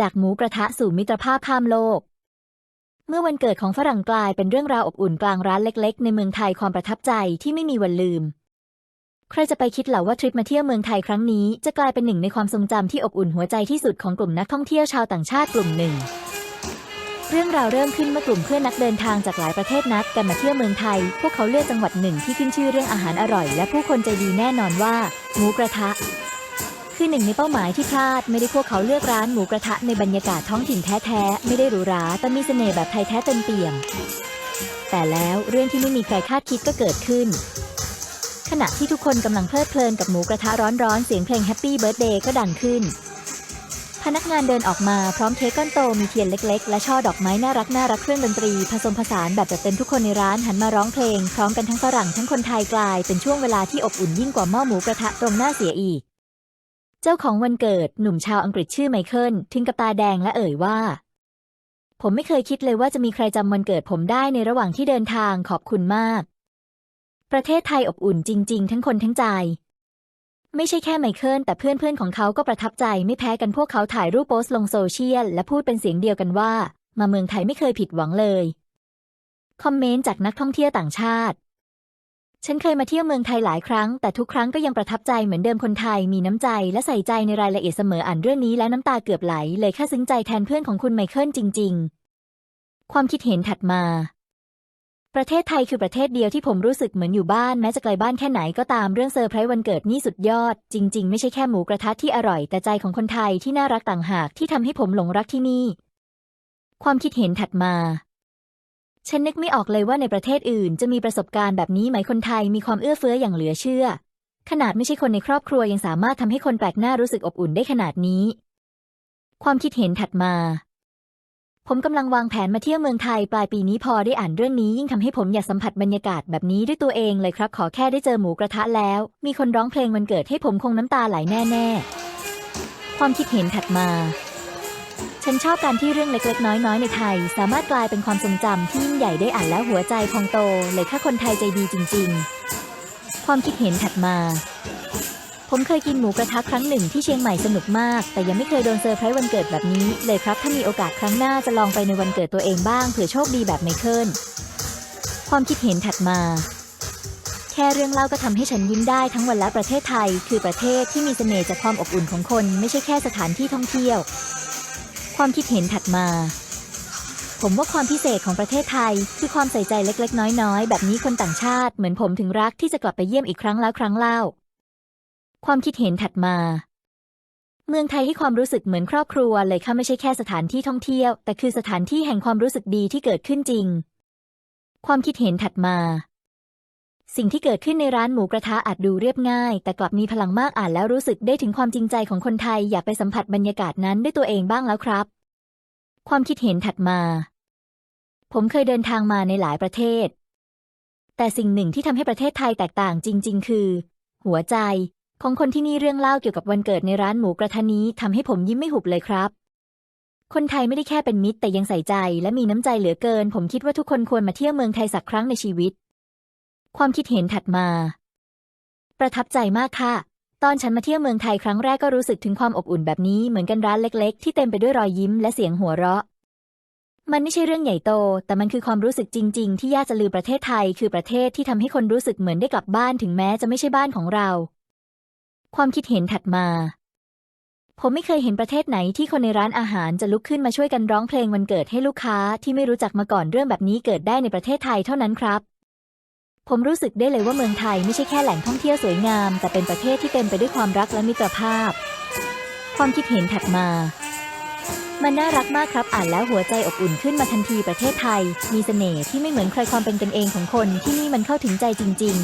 จากหมูกระทะสู่มิตรภาพข้ามโลก เมื่อวันเกิดของฝรั่งกลายเป็นเรื่องราวอบอุ่นกลางร้านเล็ก ๆ ในเมืองไทยความประทับใจที่ไม่มีวันลืม ใครจะไปคิดเหล่าว่าทริปมาเที่ยวเมืองไทยครั้งนี้ จะกลายเป็นหนึ่งในความทรงจำที่อบอุ่นหัวใจที่สุดของกลุ่มนักท่องเที่ยวชาวต่างชาติกลุ่มหนึ่งเรื่องราวเริ่มขึ้นเมื่อกลุ่มเพื่อนนักเดินทางจากหลายประเทศนัดกันมาเที่ยวเมืองไทย พวกเขาเลือกจังหวัดหนึ่งที่ขึ้นชื่อเรื่องอาหารอร่อย และผู้คนใจดีแน่นอนว่าหมูกระทะ คือหนึ่งในเป้าหมายที่พลาด ไม่ได้พวกเขาเลือกร้านหมูกระทะในบรรยากาศท้องถิ่นแท้ๆ ไม่ได้หรูหราแต่มีเสน่ห์แบบไทยแท้เต็มเปี่ยม แต่แล้วเรื่องที่ไม่มีใครคาดคิดก็เกิดขึ้น ขณะที่ทุกคนกำลังเพลิดเพลินกับหมูกระทะร้อนๆ เสียงเพลงแฮปปี้เบิร์ a เดย์ก็ดังขึ้น พนักงานเดินออกมาพร้อมเค้กก้อนโตมีเทียนเล็ก ๆ และช่อดอกไม้น่ารักน่ารักเครื่องดนตรี ผสมผสานแบบจัดเต็มทุกคนในร้านหันมาร้องเพลงพร้อมกันทั้งฝรั่งทั้งคนไทยกลายเป็นช่วงเวลาที่อบอุ่นยิ่งกว่าหม้อหมูกระทะตรงหน้าเสียอีก เจ้าของวันเกิดหนุ่มชาวอังกฤษชื่อไมเคิลถึงกับตาแดงและเอ่ยว่า ผมไม่เคยคิดเลยว่าจะมีใครจำวันเกิดผมได้ในระหว่างที่เดินทางขอบคุณมาก ประเทศไทยอบอุ่นจริง ๆ ทั้งคนทั้งใจ ไม่ใช่แค่ไมเคิลแต่เพื่อนๆของเขาก็ประทับใจไม่แพ้กันพวกเขาถ่ายรูปโพสต์ลงโซเชียลและพูดเป็นเสียงเดียวกันว่า มาเมืองไทยไม่เคยผิดหวังเลย คอมเมนต์จากนักท่องเที่ยวต่างชาติ ฉันเคยมาเที่ยวเมืองไทยหลายครั้ง แต่ทุกครั้งก็ยังประทับใจเหมือนเดิมคนไทยมีน้ำใจและใส่ใจในรายละเอียดเสมออ่านเรื่องนี้และน้ำตาเกือบไหล เลยค่าซึ้งใจแทนเพื่อนของคุณไมเคิลจริง ๆ ความคิดเห็นถัดมา ประเทศไทยคือประเทศเดียวที่ผมรู้สึกเหมือนอยู่บ้านแม้จะไกลบ้านแค่ไหนก็ตามเรื่องเซอร์ไพรส์วันเกิดนี่สุดยอด จริง ๆ ไม่ใช่แค่หมูกระทะที่อร่อย แต่ใจของคนไทยที่น่ารักต่างหากที่ทำให้ผมหลงรักที่นี่ ความคิดเห็นถัดมา ฉันนึกไม่ออกเลยว่าในประเทศอื่น จะมีประสบการณ์แบบนี้ไหมคนไทยมีความเอื้อเฟื้ออย่างเหลือเชื่อ ขนาดไม่ใช่คนในครอบครัวยังสามารถทำให้คนแปลกหน้ารู้สึกอบอุ่นได้ขนาดนี้ ความคิดเห็นถัดมา ผมกำลังวางแผนมาเที่ยวเมืองไทยปลายปีนี้พอได้อ่านเรื่องนี้ยิ่งทำให้ผมอยากสัมผัสบรรยากาศแบบนี้ด้วยตัวเองเลยครับ ขอแค่ได้เจอหมูกระทะแล้ว มีคนร้องเพลงวันเกิดให้ผมคงน้ำตาไหลแน่ ๆ ความคิดเห็นถัดมา ฉันชอบการที่เรื่องเล็กๆ น้อยๆ ในไทย สามารถกลายเป็นความทรงจำที่ยิ่งใหญ่ได้อ่านแล้วหัวใจพองโต เลยถ้าคนไทยใจดีจริง ๆ ความคิดเห็นถัดมา ผมเคยกินหมูกระทะครั้งหนึ่งที่เชียงใหม่สนุกมาก แต่ยังไม่เคยโดนเซอร์ไพรส์วันเกิดแบบนี้ เลยครับถ้ามีโอกาสครั้งหน้าจะลองไปในวันเกิดตัวเองบ้างเผื่อโชคดีแบบไมเคิลความคิดเห็นถัดมาแค่เรื่องเล่าก็ทำให้ฉันยิ้มได้ทั้งวันและประเทศไทย คือประเทศที่มีเสน่ห์จากความอบอุ่นของคน ไม่ใช่แค่สถานที่ท่องเที่ยว ความคิดเห็นถัดมา ผมว่าความพิเศษของประเทศไทย คือความใส่ใจเล็ก ๆ น้อยๆ แบบนี้คนต่างชาติเหมือนผมถึงรักที่จะกลับไปเยี่ยมอีกครั้งแล้วครั้งเล่า ความคิดเห็นถัดมา เมืองไทยให้ความรู้สึกเหมือนครอบครัวเลยค่ะไม่ใช่แค่สถานที่ท่องเที่ยว แต่คือสถานที่แห่งความรู้สึกดีที่เกิดขึ้นจริง ความคิดเห็นถัดมา สิ่งที่เกิดขึ้นในร้านหมูกระทะอาจดูเรียบง่าย แต่กลับมีพลังมากอ่านแล้วรู้สึกได้ถึงความจริงใจของคนไทยอยากไปสัมผัสบรรยากาศนั้นด้วยตัวเองบ้างแล้วครับ ความคิดเห็นถัดมา ผมเคยเดินทางมาในหลายประเทศ แต่สิ่งหนึ่งที่ทำให้ประเทศไทยแตกต่างจริง ๆ คือ หัวใจ ของคนที่นี่เรื่องเล่าเกี่ยวกับวันเกิดในร้านหมูกระทะนี้ทำให้ผมยิ้มไม่หุบเลยครับคนไทยไม่ได้แค่เป็นมิตรแต่ยังใส่ใจและมีน้ำใจเหลือเกิน ผมคิดว่าทุกคนควรมาเที่ยวเมืองไทยสักครั้งในชีวิต ความคิดเห็นถัดมา ประทับใจมากค่ะ ตอนฉันมาเที่ยวเมืองไทยครั้งแรกก็รู้สึกถึงความอบอุ่นแบบนี้เหมือนกันร้านเล็ก ๆ ที่เต็มไปด้วยรอยยิ้มและเสียงหัวเราะ มันไม่ใช่เรื่องใหญ่โต แต่มันคือความรู้สึกจริง ๆ ที่ยากจะลืมประเทศไทย คือประเทศที่ทำให้คนรู้สึกเหมือนได้กลับบ้านถึงแม้จะไม่ใช่บ้านของเรา ความคิดเห็นถัดมาผมไม่เคยเห็นประเทศไหนที่คนในร้านอาหารจะลุกขึ้นมาช่วยกันร้องเพลงวันเกิดให้ลูกค้าที่ไม่รู้จักมาก่อนเรื่องแบบนี้เกิดได้ในประเทศไทยเท่านั้นครับ ผมรู้สึกได้เลยว่าเมืองไทยไม่ใช่แค่แหล่งท่องเที่ยวสวยงาม แต่เป็นประเทศที่เต็มไปด้วยความรักและมิตรภาพ ความคิดเห็นถัดมามันน่ารักมากครับอ่านแล้วหัวใจอบอุ่นขึ้นมาทันทีประเทศไทย มีเสน่ห์ที่ไม่เหมือนใครความเป็นกันเองของคนที่นี่มันเข้าถึงใจจริง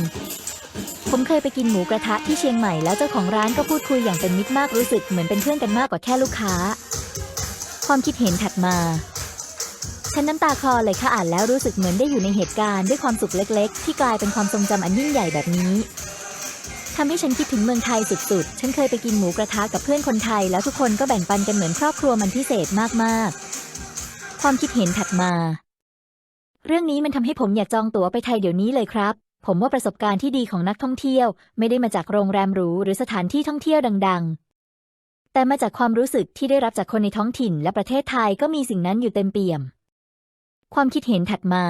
ๆ ผมเคยไปกินหมูกระทะที่เชียงใหม่แล้วเจ้าของร้านก็พูดคุยอย่างเป็นมิตรมากรู้สึกเหมือนเป็นเพื่อนกันมากกว่าแค่ลูกค้า ความคิดเห็นถัดมา ฉันน้ำตาคลอเลยค่ะอ่านแล้วรู้สึกเหมือนได้อยู่ในเหตุการณ์ด้วยความสุขเล็ก ๆ ที่กลายเป็นความทรงจำอันยิ่งใหญ่แบบนี้ทำให้ฉันคิดถึงเมืองไทยสุดๆ ฉันเคยไปกินหมูกระทะกับเพื่อนคนไทย แล้วทุกคนก็แบ่งปันกันเหมือนครอบครัวมันพิเศษมากๆ ความคิดเห็นถัดมา เรื่องนี้มันทำให้ผมอยากจองตั๋วไปไทยเดี๋ยวนี้เลยครับ ผมว่าประสบการณ์ที่ดีของนักท่องเที่ยว ไม่ได้มาจากโรงแรมหรูหรือสถานที่ท่องเที่ยวดัง ๆ แต่มาจากความรู้สึกที่ได้รับจากคนในท้องถิ่น และประเทศไทยก็มีสิ่งนั้นอยู่เต็มเปี่ยม ความคิดเห็นถัดมา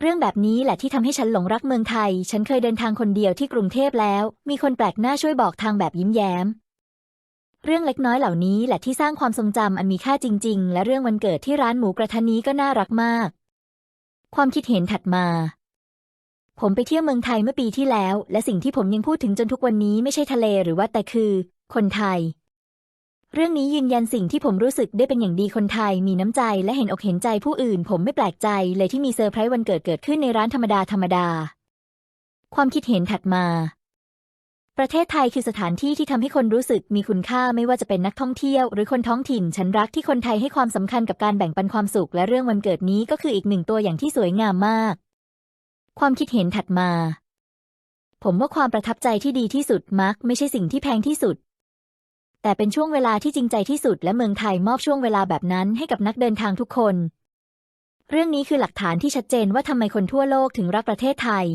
เรื่องแบบนี้แหละที่ทำให้ฉันหลงรักเมืองไทย ฉันเคยเดินทางคนเดียวที่กรุงเทพแล้ว มีคนแปลกหน้าช่วยบอกทางแบบยิ้มแย้ม เรื่องเล็กน้อยเหล่านี้แหละที่สร้างความทรงจำอันมีค่าจริง ๆ และเรื่องวันเกิดที่ร้านหมูกระทะนี้ก็น่ารักมาก ความคิดเห็นถัดมาผมไปเที่ยวเมืองไทยเมื่อปีที่แล้ว และสิ่งที่ผมยังพูดถึงจนทุกวันนี้ไม่ใช่ทะเลหรือว่าแต่คือ คนไทย เรื่องนี้ยืนยันสิ่งที่ผมรู้สึกได้เป็นอย่างดีคนไทย มีน้ำใจและเห็นอกเห็นใจผู้อื่น ผมไม่แปลกใจเลยที่มีเซอร์ไพรส์วันเกิดเกิดขึ้นในร้านธรรมดาธรรมดา ความคิดเห็นถัดมา ประเทศไทยคือสถานที่ที่ทำให้คนรู้สึกมีคุณค่าไม่ว่าจะเป็นนักท่องเที่ยว หรือคนท้องถิ่น ฉันรักที่คนไทยให้ความสำคัญกับการแบ่งปันความสุข และเรื่องวันเกิดนี้ก็คืออีกหนึ่งตัวอย่างที่สวยงามมาก ความคิดเห็นถัดมาผมว่าความประทับใจที่ดีที่สุดมักไม่ใช่สิ่งที่แพงที่สุด แต่เป็นช่วงเวลาที่จริงใจที่สุดและเมืองไทยมอบช่วงเวลาแบบนั้นให้กับนักเดินทางทุกคน เรื่องนี้คือหลักฐานที่ชัดเจนว่าทำไมคนทั่วโลกถึงรักประเทศไทย